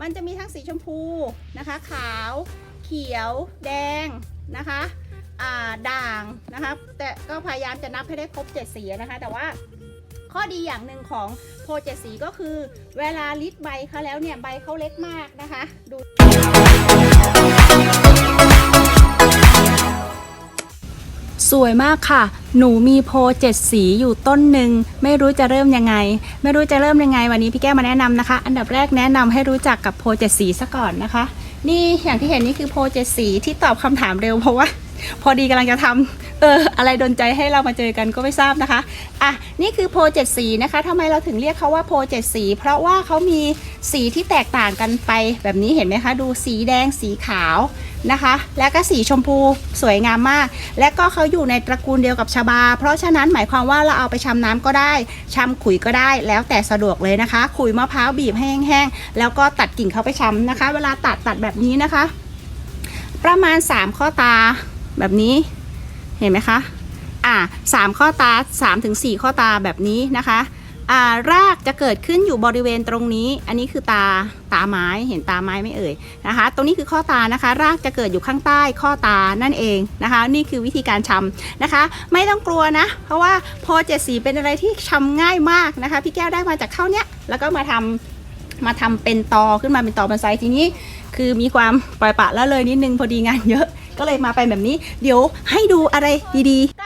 มันจะมีทั้งสีชมพูนะคะ ขาว เขียว แดงนะคะอ่าด่างนะคะแต่ก็พยายามจะนับให้ได้ครบ 7 สีนะคะ แต่ว่าข้อดีอย่างหนึ่งของโพเจ็ดสีก็คือ เวลาลิดใบเขาแล้วเนี่ย ใบเขาเล็กมากนะคะ ดู สวยมากค่ะ หนูมีโพเจ็ดสีอยู่ต้นหนึ่ง ไม่รู้จะเริ่มยังไง ไม่รู้จะเริ่มยังไง วันนี้พี่แก้วมาแนะนำนะคะ อันดับแรกแนะนำให้รู้จักกับโพเจ็ดสีซะก่อนนะคะ นี่อย่างที่เห็นนี่คือโพเจ็ดสีที่ตอบคำถามเร็วเพราะว่า พอดีกำลังจะทำเอออะไรดนใจให้เรามาเจอกันก็ไม่ทราบนะคะอะนี่คือโพเจ็ดสีนะคะทำไมเราถึงเรียกเขาว่าโพเจ็ดสี เพราะว่าเขามีสีที่แตกต่างกันไปแบบนี้เห็นไหมคะ ดูสีแดงสีขาว นะคะ แล้วก็สีชมพูสวยงามมาก และก็เขาอยู่ในตระกูลเดียวกับชาบา เพราะฉะนั้นหมายความว่าเราเอาไปชำน้ำก็ได้ชำขุยก็ได้ แล้วแต่สะดวกเลยนะคะ ขุยมะพร้าวบีบแห้งๆแล้วก็ตัดกิ่งเขาไปชำนะคะ เวลาตัดตัดแบบนี้นะคะ ประมาณ 3 ข้อตาแบบนี้เห็นไหมคะอ่าสามข้อตา3ถึง4ข้อตาแบบนี้นะคะ รากจะเกิดขึ้นอยู่บริเวณตรงนี้ อันนี้คือตาตาไม้เห็นตาไม้ไม่เอ่ยนะคะ ตรงนี้คือข้อตานะคะ รากจะเกิดอยู่ข้างใต้ข้อตานั่นเองนะคะ นี่คือวิธีการชำนะคะ ไม่ต้องกลัวนะ เพราะว่าโพเจ็ดสีเป็นอะไรที่ชำง่ายมากนะคะ พี่แก้วได้มาจากข้าวเนี้ยแล้วก็มาทำมาทำเป็นตอขึ้นมาเป็นตอบอนไซทีนี้ คือมีความปล่อยปละละเลยนิดนึงพอดีงานเยอะ ก็เลยมาไปแบบนี้ เดี๋ยวให้ดูอะไรดีๆ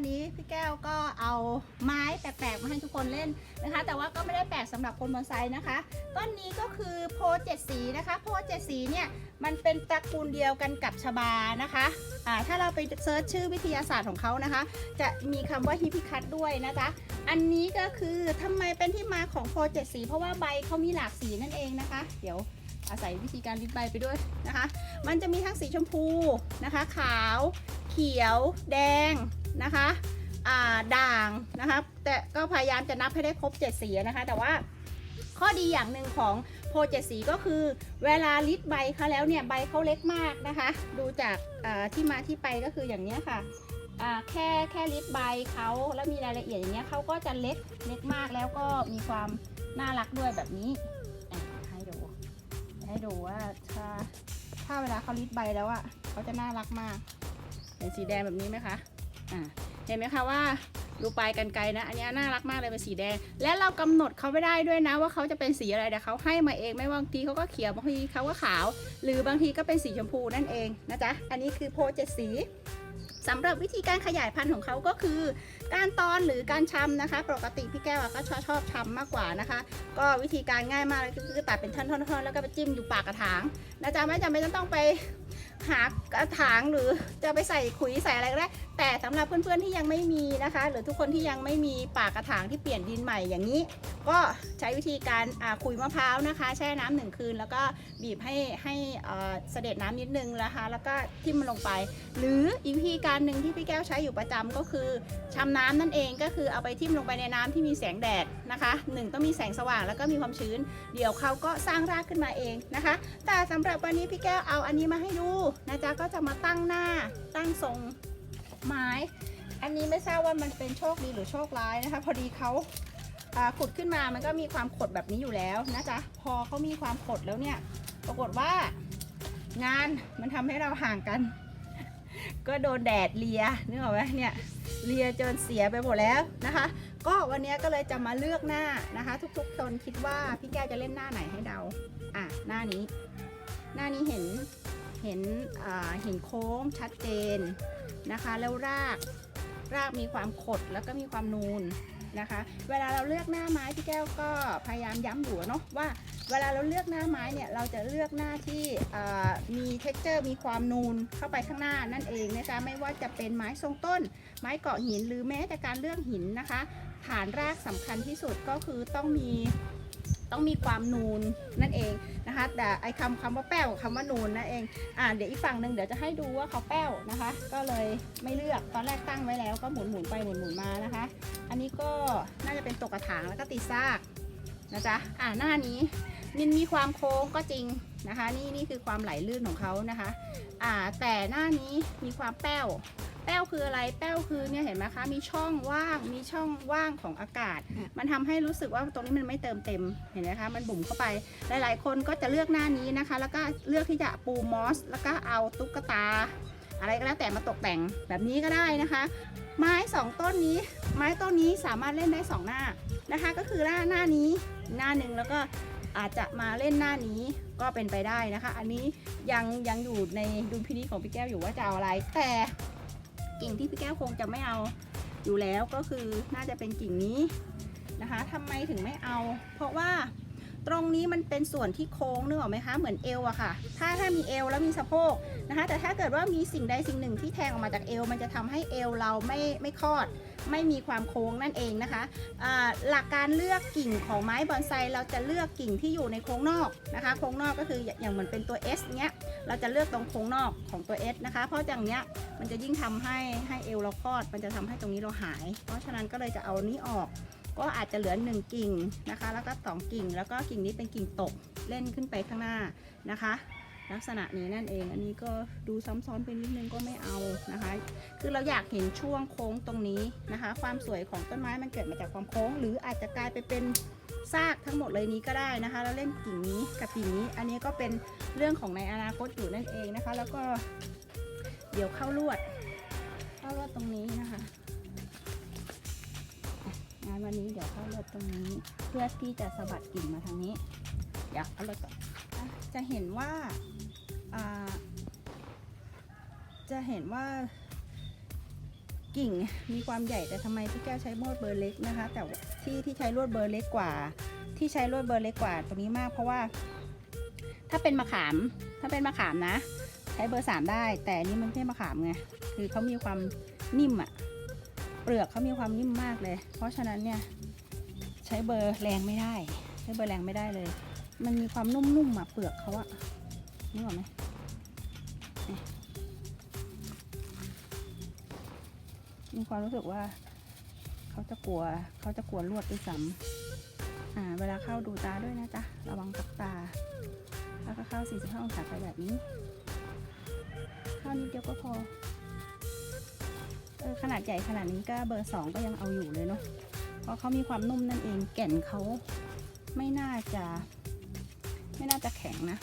วันนี้พี่แก้วก็เอาไม้แปลกๆมาให้ทุกคนเล่นนะคะ แต่ว่าก็ไม่ได้แปลกสำหรับคนบอนไซนะคะต้นนี้ก็คือโพเจ็ดสีนะคะ โพเจ็ดสีเนี่ยมันเป็นตระกูลเดียวกันกับชบานะคะอ่าถ้าเราไปเซิร์ชชื่อวิทยาศาสตร์ของเขานะคะ จะมีคำว่าฮิพิคัตด้วยนะจ๊ะอันนี้ก็คือทำไมเป็นที่มาของโพเจ็ดสี เพราะว่าใบเขามีหลากสีนั่นเองนะคะ เดี๋ยวอาศัยวิธีการริดใบไปด้วยนะคะ มันจะมีทั้งสีชมพูนะคะ ขาว เขียว แดง นะคะด่างนะคะแต่ก็พยายามจะนับให้ได้ครบ 7 สีนะคะ แต่ว่าข้อดีอย่างหนึ่งของโพเจ็ดสีก็คือ เวลาลิดใบเขาแล้วเนี่ยใบเขาเล็กมากนะคะ ดูจากที่มาที่ไปก็คืออย่างนี้ค่ะแค่แค่ลิดใบเขาแล้วมีรายละเอียดอย่างเงี้ยเขาก็จะเล็กเล็กมากแล้วก็มีความน่ารักด้วยแบบนี้ให้ดูให้ดูว่าถ้าถ้าเวลาเขาลิดใบแล้วอะเขาจะน่ารักมากเห็นสีแดงแบบนี้ไหมคะ เห็นไหมคะว่าดูปลายกันไกลนะ อันนี้น่ารักมากเลยเป็นสีแดง และเรากำหนดเขาไม่ได้ด้วยนะ ว่าเขาจะเป็นสีอะไรแต่เขาให้มาเองไม่ว่าบางทีเขาก็เขียวบางทีเขาก็ขาว หรือบางทีก็เป็นสีชมพูนั่นเองนะจ๊ะอันนี้คือโพเจ็ดสีสำหรับวิธีการขยายพันธุ์ของเขาก็คือ การตอนหรือการชำนะคะ ปกติพี่แก้วก็ชอบชอบชำมากกว่านะคะ ก็วิธีการง่ายมากเลยก็คือตัดเป็นท่อนๆๆแล้วก็ไปจิ้มอยู่ปากกระถางนะจ๊ะไม่จำเป็นต้องไป หากระถางหรือจะไปใส่ขุยใส่อะไรก็ได้ แต่สำหรับเพื่อนๆที่ยังไม่มีนะคะ หรือทุกคนที่ยังไม่มีปากกระถางที่เปลี่ยนดินใหม่อย่างนี้ ก็ใช้วิธีการขุยมะพร้าวนะคะ แช่น้ำหนึ่งคืน แล้วก็บีบให้ให้เสด็จน้ำนิดนึงนะคะ แล้วก็ทิ่มมันลงไป หรืออีกวิธีการหนึ่งที่พี่แก้วใช้อยู่ประจำก็คือชำน้ำนั่นเองก็คือเอาไปทิ่มลงไปในน้ำที่มีแสงแดดนะคะหนึ่งต้องมีแสงสว่างแล้วก็มีความชื้น เดี๋ยวเขาก็สร้างรากขึ้นมาเองนะคะ แต่สำหรับวันนี้พี่แก้วเอาอันนี้มาให้ดูนะจ๊ะก็จะมาตั้งหน้าตั้งทรงไม้ อันนี้ไม่ทราบว่ามันเป็นโชคดีหรือโชคร้ายนะคะ พอดีเขาขุดขึ้นมามันก็มีความขดแบบนี้อยู่แล้วนะจ๊ะพอเขามีความขดแล้วเนี่ย ปรากฏว่างานมันทำให้เราห่างกัน ก็โดนแดดเลียนึกออกไหมเนี่ยเลียจนเสียไปหมดแล้วนะคะ ก็วันนี้ก็เลยจะมาเลือกหน้านะคะ ทุกๆคนคิดว่าพี่แก้วจะเล่นหน้าไหนให้เดาอะหน้านี้ หน้านี้เห็น เห็นเห็นโค้งชัดเจนนะคะ แล้วรากรากมีความขดแล้วก็มีความนูนนะคะ เวลาเราเลือกหน้าไม้พี่แก้วก็พยายามย้ำอยู่เนาะว่าเวลาเราเลือกหน้าไม้เนี่ยเราจะเลือกหน้าที่อ่ามี t e x t อร์มีความนูนเข้าไปข้างหน้านั่นเองนะคะไม่ว่าจะเป็นไม้ทรงต้น ไม้เกาะหินหรือแม้แต่การเลือกหินนะคะ ฐานรากสำคัญที่สุดก็คือต้องมี ต้องมีความนูนนั่นเองนะคะ แต่ไอคำคำว่าแป้วกับคำว่านูนนั่นเองอ่าเดี๋ยวอีกฝั่งหนึ่งเดี๋ยวจะให้ดูว่าเขาแป้วนะคะ ก็เลยไม่เลือกตอนแรกตั้งไว้แล้วก็หมุนหมุนไปหมุนหมุนมานะคะ อันนี้ก็น่าจะเป็นตกกระถางแล้วก็ตีซากนะจ๊ะอ่าหน้านี้มันมีความโค้งก็จริงนะคะ นี่นี่คือความไหลลื่นของเขานะคะ อ่าแต่หน้านี้มีความแป้ว แป้วคืออะไรแป้วคือเนี่ยเห็นไหมคะ มีช่องว่างมีช่องว่างของอากาศ มันทำให้รู้สึกว่าตรงนี้มันไม่เติมเต็มเห็นไหมคะ มันบุ๋มเข้าไปหลาย ๆ คนก็จะเลือกหน้านี้นะคะ แล้วก็เลือกที่จะปูมอส แล้วก็เอาตุ๊กตา อะไรก็แล้วแต่มาตกแต่งแบบนี้ก็ได้นะคะ ไม้สองต้นนี้ ไม้ต้นนี้สามารถเล่นได้สองหน้านะคะ ก็คือหน้าหน้านี้หน้าหนึ่งแล้วก็อาจจะมาเล่นหน้านี้ก็เป็นไปได้นะคะ อันนี้ยังยังอยู่ในดุลพินิจของพี่แก้วอยู่ว่าจะเอาอะไรแต่ กิ่งที่พี่แก้วคงจะไม่เอาอยู่แล้วก็คือน่าจะเป็นกิ่งนี้นะคะทำไมถึงไม่เอา เพราะว่า ตรงนี้มันเป็นส่วนที่โค้งนึกออกไหมคะ เหมือนเอวอะค่ะ ถ้าถ้ามีเอวแล้วมีสะโพกนะคะ แต่ถ้าเกิดว่ามีสิ่งใดสิ่งหนึ่งที่แทงออกมาจากเอว มันจะทำให้เอวเราไม่ไม่คลอด ไม่มีความโค้งนั่นเองนะคะ หลักการเลือกกิ่งของไม้บอนไซเราจะเลือกกิ่งที่อยู่ในโค้งนอกนะคะ โค้งนอกก็คืออย่างเหมือนเป็นตัว S เนี้ย เราจะเลือกตรงโค้งนอกของตัว S นะคะ เพราะอย่างเนี้ยมันจะยิ่งทำให้ให้เอวเราคลอด มันจะทำให้ตรงนี้เราหาย เพราะฉะนั้นก็เลยจะเอานี้ออก ก็อาจจะเหลือหนึ่งกิ่งนะคะ แล้วก็สองกิ่ง แล้วก็กิ่งนี้เป็นกิ่งตกเล่นขึ้นไปข้างหน้านะคะ ลักษณะนี้นั่นเอง อันนี้ก็ดูซ้ำซ้อนไปนิดนึงก็ไม่เอานะคะ คือเราอยากเห็นช่วงโค้งตรงนี้นะคะ ความสวยของต้นไม้มันเกิดมาจากความโค้ง หรืออาจจะกลายไปเป็นซากทั้งหมดเลยนี้ก็ได้นะคะ แล้วเล่นกิ่งนี้กับกิ่งนี้ อันนี้ก็เป็นเรื่องของในอนาคตอยู่นั่นเองนะคะ แล้วก็เดี๋ยวเข้าลวดเข้าลวดตรงนี้นะคะ งานวันนี้เดี๋ยวเข้าลวดตรงนี้ เพื่อที่จะสะบัดกิ่งมาทางนี้เดี๋ยวเอาลวดก่อนอะจะเห็นว่าอ่าจะเห็นว่ากิ่งมีความใหญ่แต่ทำไมพี่แก้วใช้ลวดเบอร์เล็กนะคะ แต่ว่าที่ที่ใช้ลวดเบอร์เล็กกว่า ที่ใช้ลวดเบอร์เล็กกว่าตรงนี้มาก เพราะว่า ถ้าเป็นมะขาม ถ้าเป็นมะขามนะ ใช้เบอร์สามได้ แต่อันนี้มันไม่ใช่มะขามไงคือเขามีความนิ่มอะเปลือกเขามีความนิ่มมากเลย เพราะฉะนั้นเนี่ยใช้เบอร์แรงไม่ได้ ใช้เบอร์แรงไม่ได้เลย มันมีความนุ่มๆอะเปลือกเขาอะนึกออกไหมมีความรู้สึกว่าเขาจะกลัวเขาจะกลัวลวดด้วยซ้ำอ่าเวลาเข้าดูตาด้วยนะจ๊ะระวังกับตา แล้วก็เข้า 45 องศาไปแบบนี้ เข้านิดเดียวก็พอ เออขนาดใหญ่ขนาดนี้ก็เบอร์สองก็ยังเอาอยู่เลยเนาะเพราะเขามีความนุ่มนั่นเองแก่นเขาไม่น่าจะ ไม่น่าจะแข็งนะ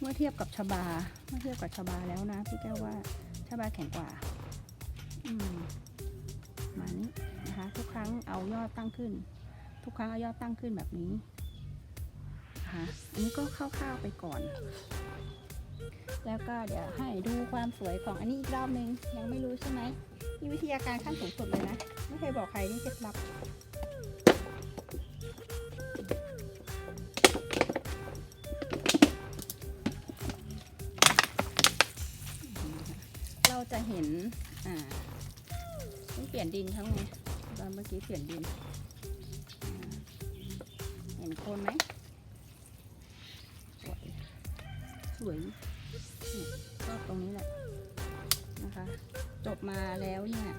เมื่อเทียบกับชบา เมื่อเทียบกับชบาแล้วนะพี่แก้วว่าชบาแข็งกว่า อืมมานี้นะคะ ทุกครั้งเอายอดตั้งขึ้น ทุกครั้งเอายอดตั้งขึ้นแบบนี้นะคะอันนี้ก็คร่าวๆไปก่อนแล้วก็เดี๋ยวให้ดูความสวยของอันนี้อีกรอบนึง ยังไม่รู้ใช่ไหม นี่วิทยาการขั้นสูงสุดเลยนะ ไม่เคยบอกใครนี่เคล็ดลับเราจะเห็น อ่าต้องเปลี่ยนดินทั้งไงตอนเมื่อกี้เปลี่ยนดิน เห็นโคนไหมสวยสวยนี่ชอบตรงนี้แหละ นะคะ จบมาแล้วเนี่ย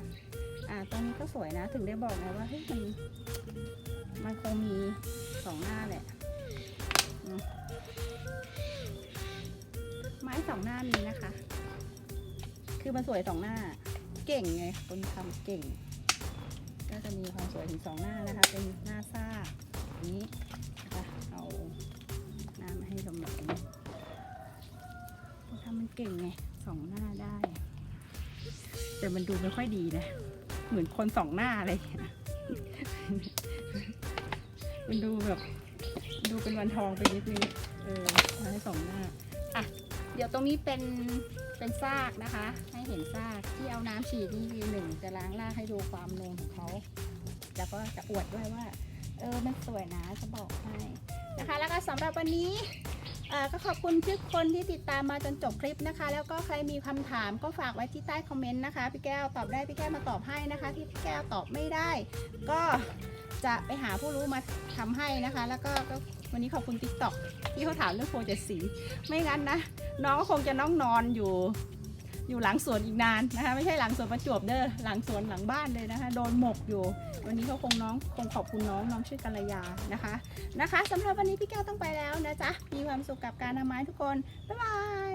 อ่าตรงนี้ก็สวยนะถึงได้บอกไงว่าเฮ้ยมันมันคงมีสองหน้าแหละไม้สองหน้านี้นะคะ คือมันสวยสองหน้า เก่งไงคนทำเก่ง ก็จะมีความสวยถึงสองหน้านะคะ เป็นหน้าซ่านี้นะคะเอาหน้ามาให้ชมแบบนี้คนทำมันเก่งไงสองหน้าได้ แต่มันดูไม่ค่อยดีนะ เหมือนคนสองหน้าอะไรอย่างเงี้ยมันดูแบบดูเป็นวันทองไปนิดนึงเออมาให้สองหน้าอะเดี๋ยวตรงนี้เป็นเป็นซากนะคะ ให้เห็นซากที่เอาน้ำฉีดนี่คือหนึ่งจะล้างรากให้ดูความนูนของเขาแล้วก็จะอวดด้วยว่า เออมันสวยนะจะบอกให้นะคะ แล้วก็สำหรับวันนี้ ก็ขอบคุณทุกคนที่ติดตามมาจนจบคลิปนะคะ แล้วก็ใครมีคำถามก็ฝากไว้ที่ใต้คอมเมนต์นะคะพี่แก้วตอบได้พี่แก้วมาตอบให้นะคะ ที่พี่แก้วตอบไม่ได้ ก็จะไปหาผู้รู้มาทำให้นะคะ แล้วก็วันนี้ขอบคุณ t ิ k t o k ที่เขาถามเรื่องโปรเจกต์สี ไม่งั้นนะ น้องก็คงจะน้องนอนอยู่ อยู่หลังสวนอีกนานนะคะ ไม่ใช่หลังสวนประจวบเด้อหลังสวนหลังบ้านเลยนะคะ โดนหมกอยู่ วันนี้เขาคงน้องคงขอบคุณน้องน้องชื่อกัลยานะคะนะคะสำหรับวันนี้พี่แก้วต้องไปแล้วนะจ๊ะมีความสุขกับการทำไม้ทุกคนบ๊ายบาย